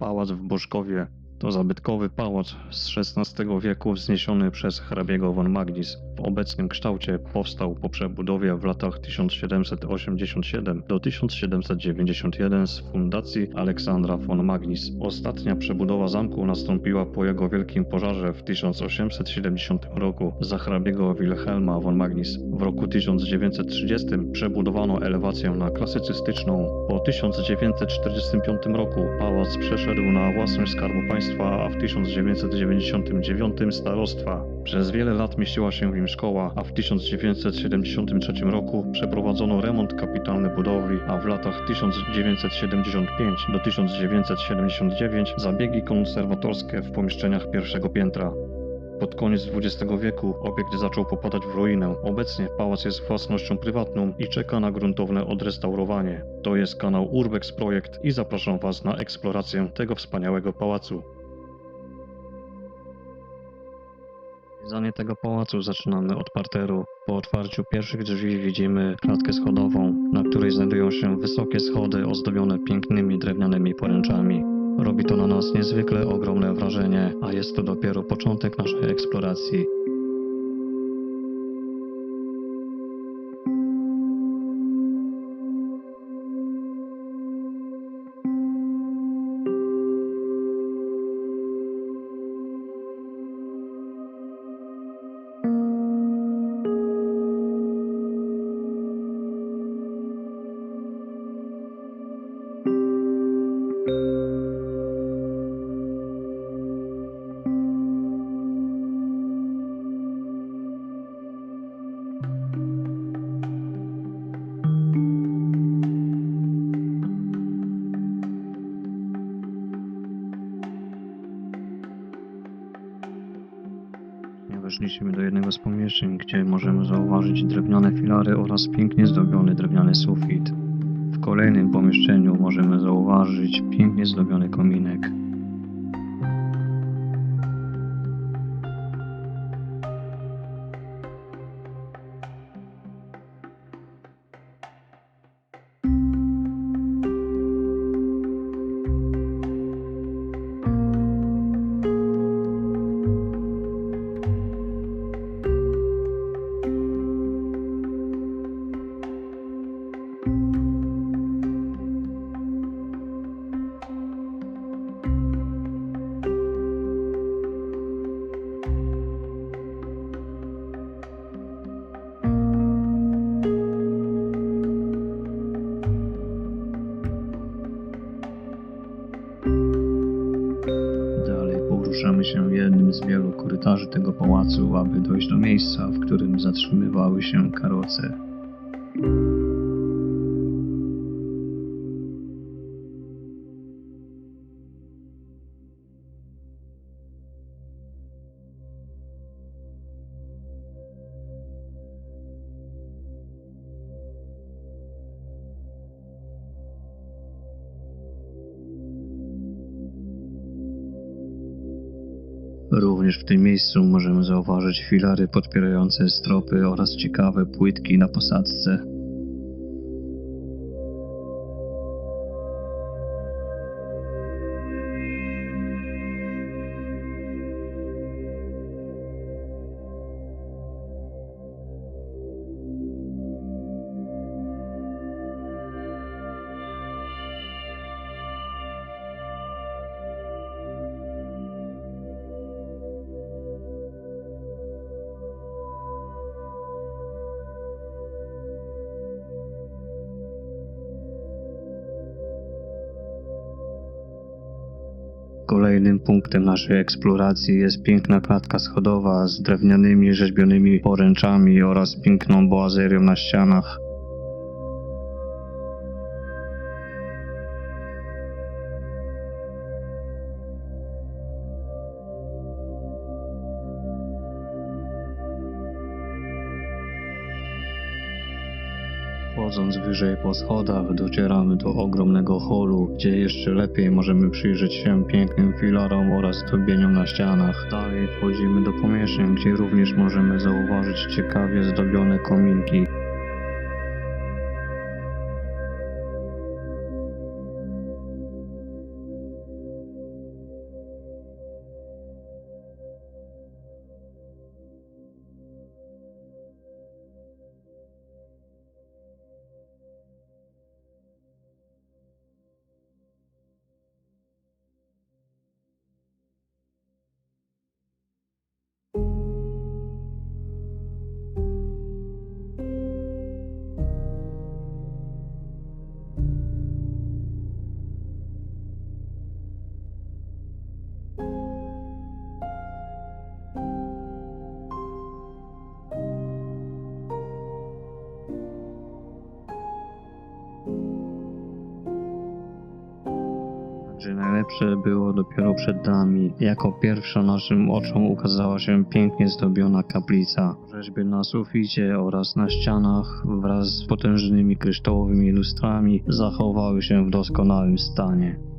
Pałac w Bożkowie to zabytkowy pałac z XVI wieku wzniesiony przez hrabiego von Magnis. Obecnym kształcie powstał po przebudowie w latach 1787 do 1791 z fundacji Aleksandra von Magnis. Ostatnia przebudowa zamku nastąpiła po jego wielkim pożarze w 1870 roku za hrabiego Wilhelma von Magnis. W roku 1930 przebudowano elewację na klasycystyczną. Po 1945 roku pałac przeszedł na własność Skarbu Państwa, a w 1999 starostwa. Przez wiele lat mieściła się w nim szkoła, a w 1973 roku przeprowadzono remont kapitalny budowli, a w latach 1975 do 1979 zabiegi konserwatorskie w pomieszczeniach pierwszego piętra. Pod koniec XX wieku obiekt zaczął popadać w ruinę. Obecnie pałac jest własnością prywatną i czeka na gruntowne odrestaurowanie. To jest kanał Urbex Projekt i zapraszam Was na eksplorację tego wspaniałego pałacu. Zwiedzanie tego pałacu zaczynamy od parteru. Po otwarciu pierwszych drzwi widzimy klatkę schodową, na której znajdują się wysokie schody ozdobione pięknymi drewnianymi poręczami. Robi to na nas niezwykle ogromne wrażenie, a jest to dopiero początek naszej eksploracji. Weszliśmy do jednego z pomieszczeń, gdzie możemy zauważyć drewniane filary oraz pięknie zdobiony drewniany sufit. W kolejnym pomieszczeniu możemy zauważyć pięknie zdobiony kominek. Pałacu, aby dojść do miejsca, w którym zatrzymywały się karoce. Również w tym miejscu możemy zauważyć filary podpierające stropy oraz ciekawe płytki na posadzce. Kolejnym punktem naszej eksploracji jest piękna klatka schodowa z drewnianymi rzeźbionymi poręczami oraz piękną boazerią na ścianach. Wchodząc wyżej po schodach, docieramy do ogromnego holu, gdzie jeszcze lepiej możemy przyjrzeć się pięknym filarom oraz zdobieniom na ścianach. Dalej wchodzimy do pomieszczeń, gdzie również możemy zauważyć ciekawie zdobione kominki. Najlepsze było dopiero przed nami. Jako pierwsza naszym oczom ukazała się pięknie zdobiona kaplica. Rzeźby na suficie oraz na ścianach wraz z potężnymi kryształowymi lustrami zachowały się w doskonałym stanie.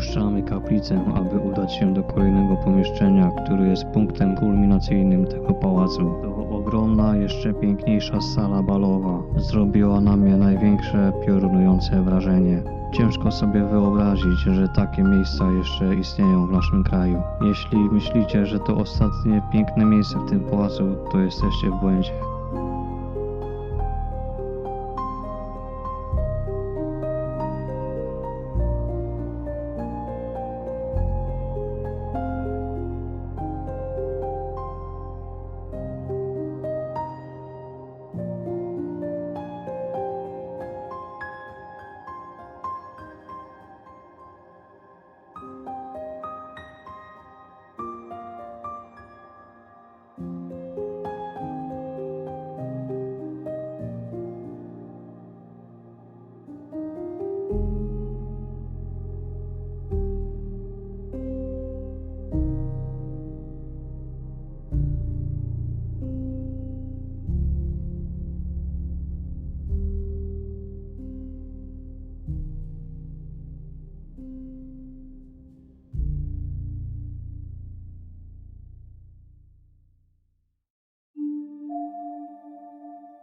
Opuszczamy kaplicę, aby udać się do kolejnego pomieszczenia, które jest punktem kulminacyjnym tego pałacu. To ogromna, jeszcze piękniejsza sala balowa. Zrobiła na mnie największe, piorunujące wrażenie. Ciężko sobie wyobrazić, że takie miejsca jeszcze istnieją w naszym kraju. Jeśli myślicie, że to ostatnie piękne miejsce w tym pałacu, to jesteście w błędzie.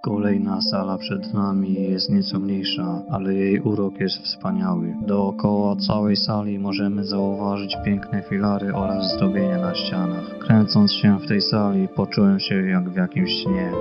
Kolejna sala przed nami jest nieco mniejsza, ale jej urok jest wspaniały. Dookoła całej sali możemy zauważyć piękne filary oraz zdobienia na ścianach. Kręcąc się w tej sali, poczułem się jak w jakimś śnie.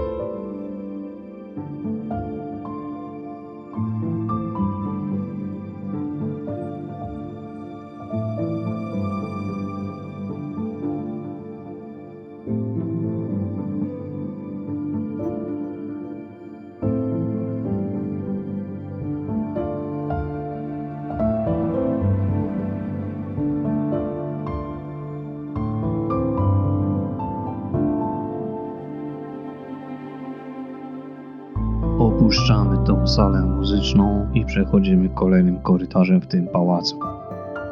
Tą salę muzyczną i przechodzimy kolejnym korytarzem w tym pałacu.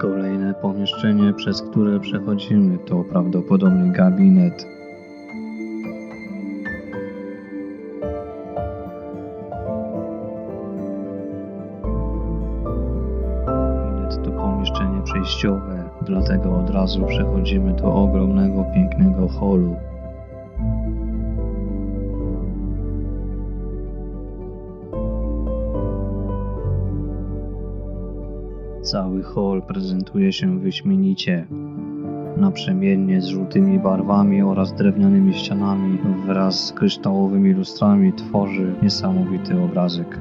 Kolejne pomieszczenie, przez które przechodzimy, to prawdopodobnie gabinet. Gabinet to pomieszczenie przejściowe, dlatego od razu przechodzimy do ogromnego, pięknego holu. Cały hol prezentuje się wyśmienicie. Naprzemiennie z żółtymi barwami oraz drewnianymi ścianami wraz z kryształowymi lustrami tworzy niesamowity obrazek.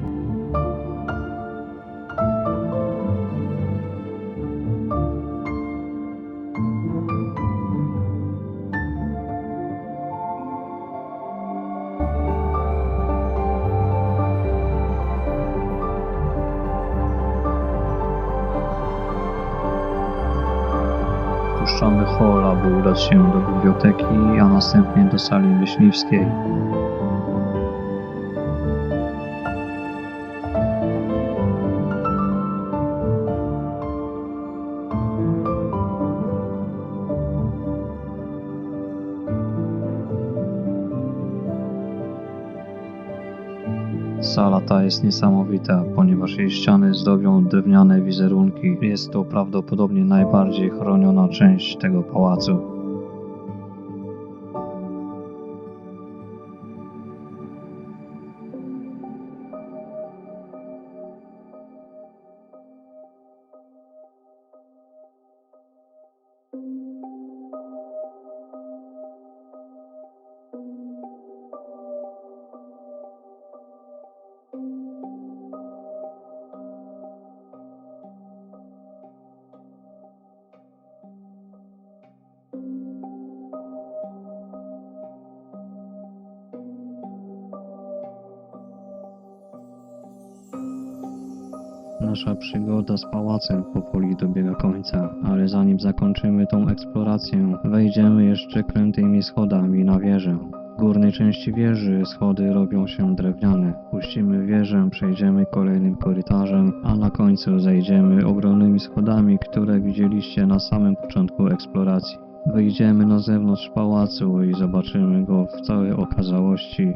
Opuszczamy udać się do biblioteki, a następnie do sali myśliwskiej. Sala ta jest niesamowita, ponieważ jej ściany zdobią drewniane wizerunki. Jest to prawdopodobnie najbardziej chroniona część tego pałacu. Nasza przygoda z pałacem powoli dobiega końca, ale zanim zakończymy tą eksplorację, wejdziemy jeszcze krętymi schodami na wieżę. W górnej części wieży schody robią się drewniane. Puścimy wieżę, przejdziemy kolejnym korytarzem, a na końcu zejdziemy ogromnymi schodami, które widzieliście na samym początku eksploracji. Wyjdziemy na zewnątrz pałacu i zobaczymy go w całej okazałości.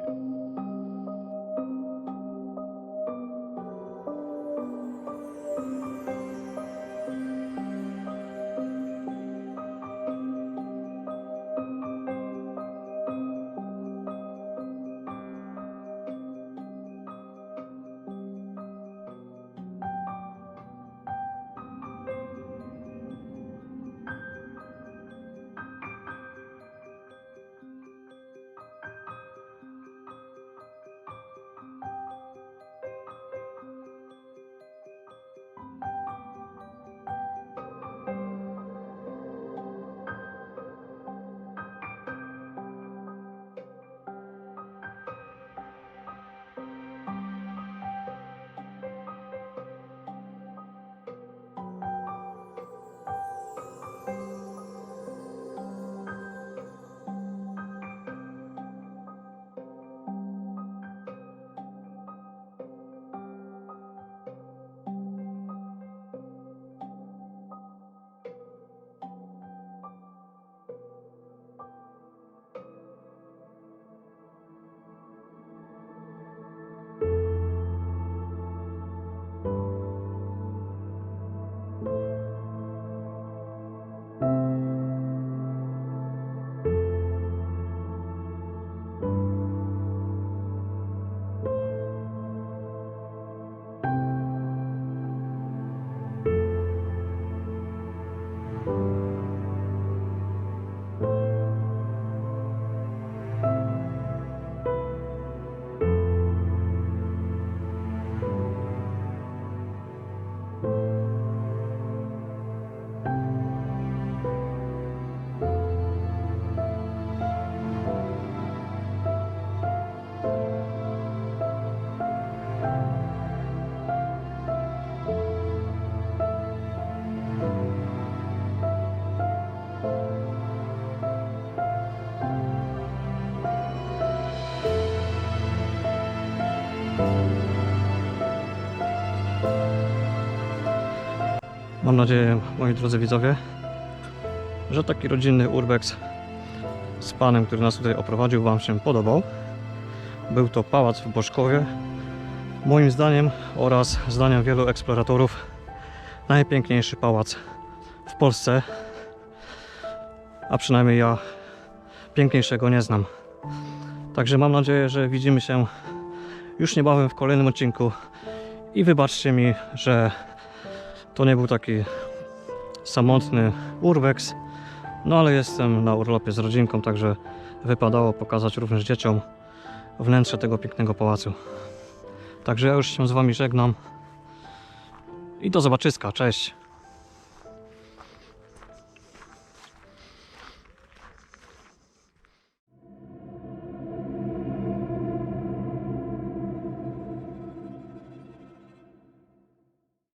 Nadzieję, moi drodzy widzowie, że taki rodzinny urbex z panem, który nas tutaj oprowadził, Wam się podobał. Był to pałac w Boszkowie. Moim zdaniem oraz zdaniem wielu eksploratorów najpiękniejszy pałac w Polsce. A przynajmniej ja piękniejszego nie znam. Także mam nadzieję, że widzimy się już niebawem w kolejnym odcinku. I wybaczcie mi, że to nie był taki samotny urbex. No ale jestem na urlopie z rodzinką, także wypadało pokazać również dzieciom wnętrze tego pięknego pałacu. Także ja już się z Wami żegnam i do zobaczyska. Cześć!